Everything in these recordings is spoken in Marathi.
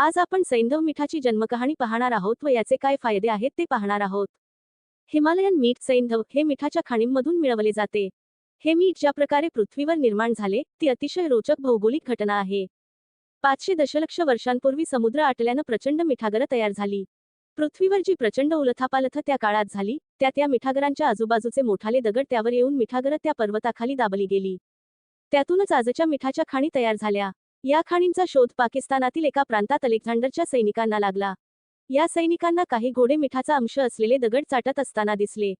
आज आपण सैंधव मिठाची जन्मकहाणी पाहणार आहोत व याचे काय फायदे आहेत ते पाहणार आहोत. हिमालयन मीठ सैंधव हे मिठाच्या खाणींमधून मिळवले जाते. हे मीठ ज्या प्रकारे पृथ्वीवर निर्माण झाले ती अतिशय रोचक भौगोलिक घटना आहे. पाचशे दशलक्ष वर्षांपूर्वी समुद्र आटल्यानं प्रचंड मिठागरं तयार झाली. पृथ्वीवर जी प्रचंड उलथापालथ त्या काळात झाली त्यात या मिठागरांच्या आजूबाजूचे मोठाले दगड त्यावर येऊन मिठागरं त्या पर्वताखाली दाबली गेली. त्यातूनच आजच्या मिठाच्या खाणी तयार झाल्या. या खाणींचा शोध पाकिस्तानातील एका प्रांतात अलेक्झांडरच्या सैनिकांना लागला. या सैनिकांना काही घोडे मिठाचा अंश असलेले दगड चाटत असताना दिसले.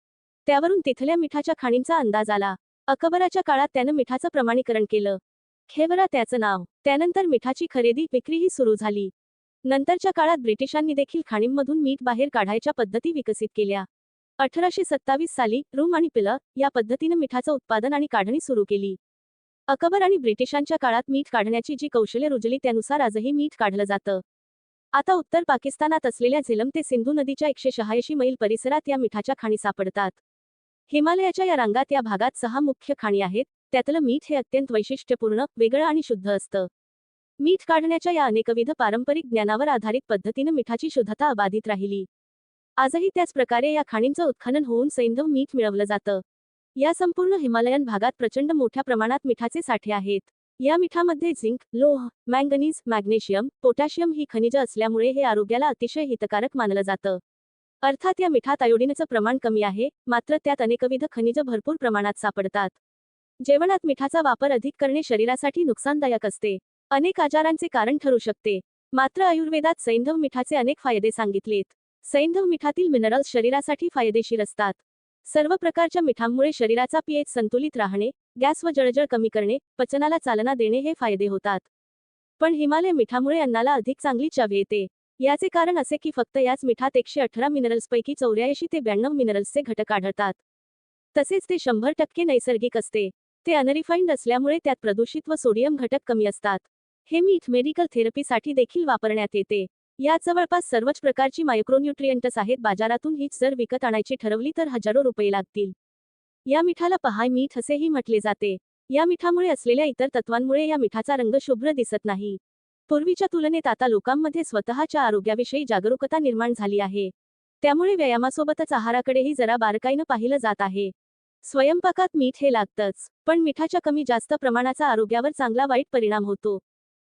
त्यावरून तिथल्या मिठाच्या खाणींचा अंदाज आला. अकबराच्या काळात त्यानं मिठाचं प्रमाणीकरण केलं. खेवरा त्याचं नाव. त्यानंतर मिठाची खरेदी विक्रीही सुरू झाली. नंतरच्या काळात ब्रिटिशांनी देखील खाणींमधून मीठ बाहेर काढायच्या पद्धती विकसित केल्या. अठराशे सत्तावीस साली रूम आणि पिलं या पद्धतीनं मिठाचं उत्पादन आणि काढणी सुरू केली. अकबर आणि ब्रिटिशांच्या काळात मीठ काढण्याची जी कौशल्य रुजली त्यानुसार आजही मीठ काढलं जातं. आता उत्तर पाकिस्तानात असलेल्या झेलम ते सिंधू नदीच्या एकशे शहाऐंशी मैल परिसरात या मिठाच्या खाणी सापडतात. हिमालयाच्या या रांगात या भागात सहा मुख्य खाणी आहेत त्यातलं मीठ हे अत्यंत वैशिष्ट्यपूर्ण वेगळं आणि शुद्ध असतं. मीठ काढण्याच्या या अनेकविध पारंपरिक ज्ञानावर आधारित पद्धतीनं मिठाची शुद्धता अबाधित राहिली. आजही त्याच प्रकारे या खाणींचं उत्खनन होऊन सैंधव मीठ मिळवलं जातं. या संपूर्ण हिमालयन भागात प्रचंड मोठ्या प्रमाणात मिठाचे साठे आहेत. या मिठामध्ये झिंक लोह मँगनीज मॅग्नेशियम पोटॅशियम ही खनिज असल्यामुळे हे आरोग्याला अतिशय हितकारक मानलं जातं. अर्थात या मिठात आयोडीनचं प्रमाण कमी आहे मात्र त्यात अनेकविध खनिज भरपूर प्रमाणात सापडतात. जेवणात मिठाचा वापर अधिक करणे शरीरासाठी नुकसानदायक असते. अनेक आजारांचे कारण ठरू शकते. मात्र आयुर्वेदात सैंधव मिठाचे अनेक फायदे सांगितलेत. सैंधव मिठातील मिनरल्स शरीरासाठी फायदेशीर असतात. सर्व प्रकारच्या मिठांमुळे शरीराचा पीएच संतुलित राहणे गॅस व जळजळ कमी करणे पचनाला चालना देणे हे फायदे होतात. पण हिमालय मिठामुळे अन्नाला अधिक चांगली चव येते. याचे कारण असे की फक्त याच मिठात एकशे अठरा मिनरल्सपैकी चौऱ्याऐंशी ते ब्याण्णव मिनरल्सचे घटक आढळतात. तसेच ते शंभर टक्के नैसर्गिक असते. ते अनरिफाईंड असल्यामुळे त्यात प्रदूषित व सोडियम घटक कमी असतात. हे मीठ मेडिकल थेरपीसाठी देखील वापरण्यात येते. यात जवळपास सर्वच प्रकारची मायक्रोन्यूट्रियंट्स आहेत. बाजारातून हीच जर विकत आणायची ठरवली तर हजारो रुपये लागतील. या मिठाला पहाय मीठ असेही म्हटले जाते. या मिठामुळे असलेल्या इतर तत्वांमुळे या मिठाचा रंग शुभ्र दिसत नाही. पूर्वीच्या तुलनेत आता लोकांमध्ये स्वतःच्या आरोग्याविषयी जागरूकता निर्माण झाली आहे. त्यामुळे व्यायामासोबतच आहाराकडेही जरा बारकाईनं पाहिलं जात आहे. स्वयंपाकात मीठ हे लागतंच पण मिठाच्या कमी जास्त प्रमाणाचा आरोग्यावर चांगला वाईट परिणाम होतो.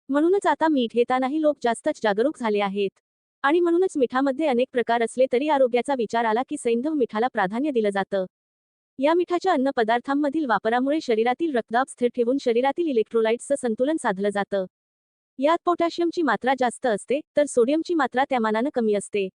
म्हणूनच आता मीठ घेतानाही लोक जास्तच जागरूक झाले आहेत. आणि म्हणूनच मिठामध्ये अनेक प्रकार असले तरी आरोग्याचा विचार आला की सैंधव मिठाला प्राधान्य दिलं जातं. या मिठाच्या अन्न पदार्थांमधील वापरामुळे शरीरातील रक्तदाब स्थिर ठेवून शरीरातील इलेक्ट्रोलाइट्सचं संतुलन साधलं जातं. यात पोटॅशियमची मात्रा जास्त असते तर सोडियमची मात्रा त्या मानानं कमी असते.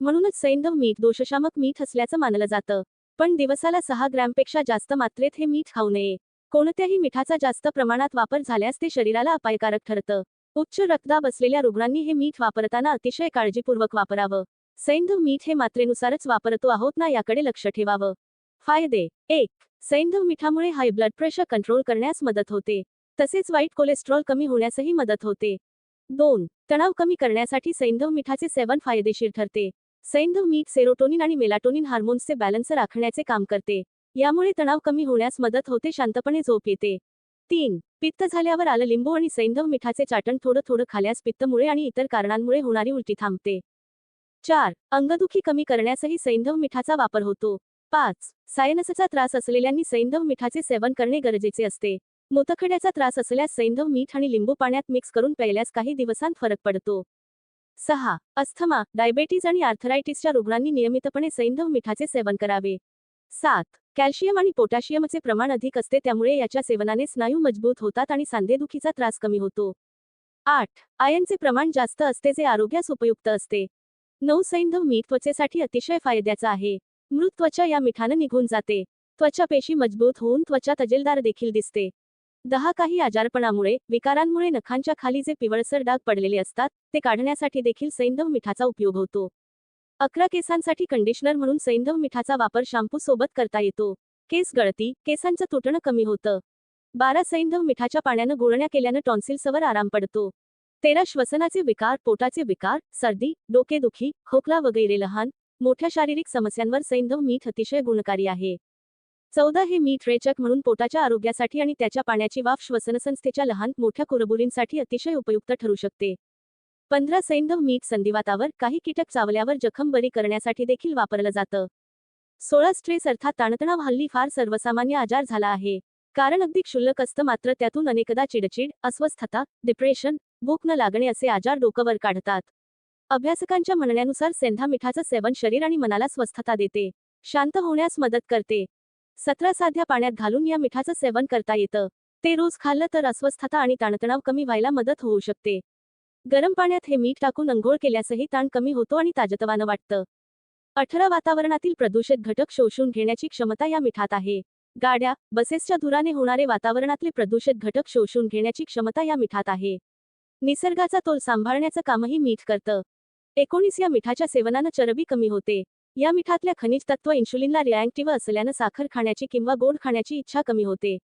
म्हणूनच सैंधव मीठ दोषशामक मीठ असल्याचं मानलं जातं. पण दिवसाला सहा ग्रॅमपेक्षा जास्त मात्रेत हे मीठ खाऊ नये. कोणत्याही मिठाचा जास्त प्रमाणात वापर झाल्यास ते शरीराला अपायकारक ठरतं. उच्च रक्तदाब असलेल्या रुग्णांनी हे मीठ वापरताना अतिशय काळजीपूर्वक वापरावं. सैंधव मीठ हे मात्रेनुसारच वापरतो आहोत ना याकडे लक्ष ठेवावं. फायदे. एक. सैंधव मिठामुळे हाय ब्लड प्रेशर कंट्रोल करण्यास मदत होते. तसेच वाईट कोलेस्ट्रॉल कमी होण्यासही मदत होते. दोन. तणाव कमी करण्यासाठी सैंधव मिठाचे सेवन फायदेशीर ठरते. सैंधव मीठ सेरोटोनिन आणि मेलाटोनिन हार्मोन्सचे बॅलन्स राखण्याचे काम करते. यामुळे तणाव कमी होण्यास मदत होते शांतपणे झोप येते. तीन पित्त झाल्यावर आलं लिंबू आणि सैंधव मिठाचे चाटण थोडं थोडं खाल्यास पित्तमुळे आणि इतर कारणांमुळे होणारी उलटी थांबते. चार अंगदुखी कमी करण्यासही सैंधव मिठाचा वापर होतो. पाच सायनसचा त्रास असलेल्यांनी सैंधव मिठाचे सेवन करणे गरजेचे असते. मुतखड्याचा त्रास असल्यास सैंधव मीठ आणि लिंबू पाण्यात मिक्स करून प्यायल्यास काही दिवसांत फरक पडतो. सहा अस्थमा डायबेटीज आणि आर्थरायटिसच्या रुग्णांनी नियमितपणे सैंधव मिठाचे सेवन करावे. सात कॅल्शियम आणि पोटॅशियमचे प्रमाण अधिक असते त्यामुळे याच्या सेवनाने स्नायू मजबूत होतात आणि सांधेदुखीचा त्रास कमी होतो. आठ. आयनचे प्रमाण जास्त असते जे आरोग्यास उपयुक्त असते. नऊ सैंधव मीठ त्वचेसाठी अतिशय फायद्याचा आहे. मृत त्वचा या मिठानं निघून जाते. त्वचा पेशी मजबूत होऊन त्वचा तजेलदार देखील दिसते. दहा. काही आजारपणामुळे विकारांमुळे नखांच्या खाली जे पिवळसर डाग पडलेले असतात ते काढण्यासाठी देखील सैंधव मिठाचा उपयोग होतो. अकरा केसांसाठी कंडिशनर म्हणून सैंधव मिठाचा वापर शॅम्पू सोबत करता येतो. केस गळती केसांचं तुटणं कमी होतं. बारा सैंधव मिठाच्या पाण्यानं गुळण्या केल्यानं टॉन्सिल्सवर आराम पडतो. तेरा श्वसनाचे विकार पोटाचे विकार सर्दी डोकेदुखी खोकला वगैरे लहान मोठ्या शारीरिक समस्यांवर सैंधव मीठ अतिशय गुणकारी आहे. चौदा हे मीठ रेचक म्हणून पोटाच्या आरोग्यासाठी आणि त्याच्या पाण्याची वाफ श्वसनसंस्थेच्या लहान मोठ्या कुरबुरींसाठी अतिशय उपयुक्त ठरू शकते. पंधरा सैंधव मीठ संधिवातावर काही कीटक चावल्यावर जखम बरी करण्यासाठी देखील वापरलं जातं. सोळा स्ट्रेस अर्थात ताणतणाव हल्ली फार सर्वसामान्य आजार झाला आहे. कारण अगदी क्षुल्लक असतं मात्र त्यातून अनेकदा चिडचिड अस्वस्थता डिप्रेशन भूक न लागणे असे आजार डोकंवर काढतात. अभ्यासकांच्या म्हणण्यानुसार सेंधा मिठाचं सेवन शरीर आणि मनाला स्वस्थता देते. शांत होण्यास मदत करते. सतरा साध्या पाण्यात घालून या मिठाचं सेवन करता येतं. ते रोज खाल्लं तर अस्वस्थता आणि ताणतणाव कमी व्हायला मदत होऊ शकते. गरम पाण्यात हे मीठ टाकून अंघोळ केल्यासही ताण कमी होतो आणि ताजतवानं वाटतं. अठरा वातावरणातील प्रदूषित घटक शोषून घेण्याची क्षमता या मिठात आहे. गाड्या बसेसच्या धुराने होणारे वातावरणातले प्रदूषित घटक शोषून घेण्याची क्षमता या मिठात आहे. निसर्गाचा तोल सांभाळण्याचं कामही मीठ करतं. एकोणीस या मिठाच्या सेवनानं चरबी कमी होते. या मिठातल्या खनिज तत्व इन्शुलिनला रिॲक्टिव्ह असल्यानं साखर खाण्याची किंवा गोड खाण्याची इच्छा कमी होते.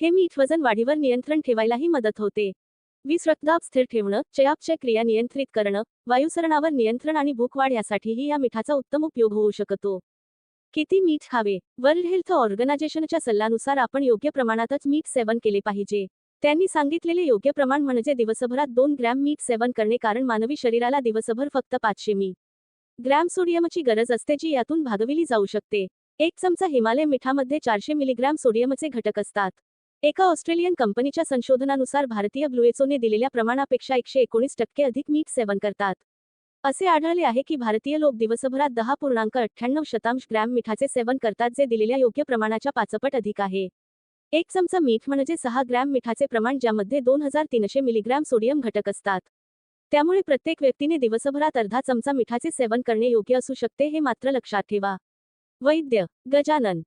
हे मीठ वजन वाढीवर नियंत्रण ठेवायलाही मदत होते. वीस रक्तदाब स्थिर ठेवणं चयापचय क्रिया नियंत्रित करणं वायुसरणावर नियंत्रण आणि भूक वाढ यासाठीही या मिठाचा उत्तम उपयोग होऊ शकतो. किती मीठ खावे? वर्ल्ड हेल्थ ऑर्गनायझेशनच्या सल्ल्यानुसार आपण योग्य प्रमाणातच मीठ सेवन केले पाहिजे. त्यांनी सांगितलेले योग्य प्रमाण म्हणजे दिवसभरात दोन ग्रॅम मीठ सेवन करणे कारण मानवी शरीराला दिवसभर फक्त पाचशे मी ग्रॅम सोडियमची गरज असते जी यातून भागविली जाऊ शकते. एक चमचा हिमालय मिठामध्ये चारशे मिलीग्रॅम सोडियमचे घटक असतात. एका ऑस्ट्रेलियन कंपनीच्या संशोधनानुसार भारतीय ब्लुएचोने दिलेल्या प्रमाणापेक्षा एकशे एकोणीस टक्के अधिक मीठ सेवन करतात. असे आढळले आहे की भारतीय लोक दिवसभरात दहा पूर्णांक अठ्ठ्याण्णव शतांश ग्रॅम मिठाचे सेवन करतात जे दिलेल्या योग्य प्रमाणाच्या पाचपट अधिक आहे. एक चमचा मीठ म्हणजे सहा ग्रॅम मिठाचे प्रमाण ज्यामध्ये दोन हजार तीनशे मिलीग्रॅम सोडियम घटक असतात. त्यामुळे प्रत्येक व्यक्तीने दिवसभरात अर्धा चमचा मिठाचे सेवन करणे योग्य असू शकते हे मात्र लक्षात ठेवा. वैद्य. गजानन.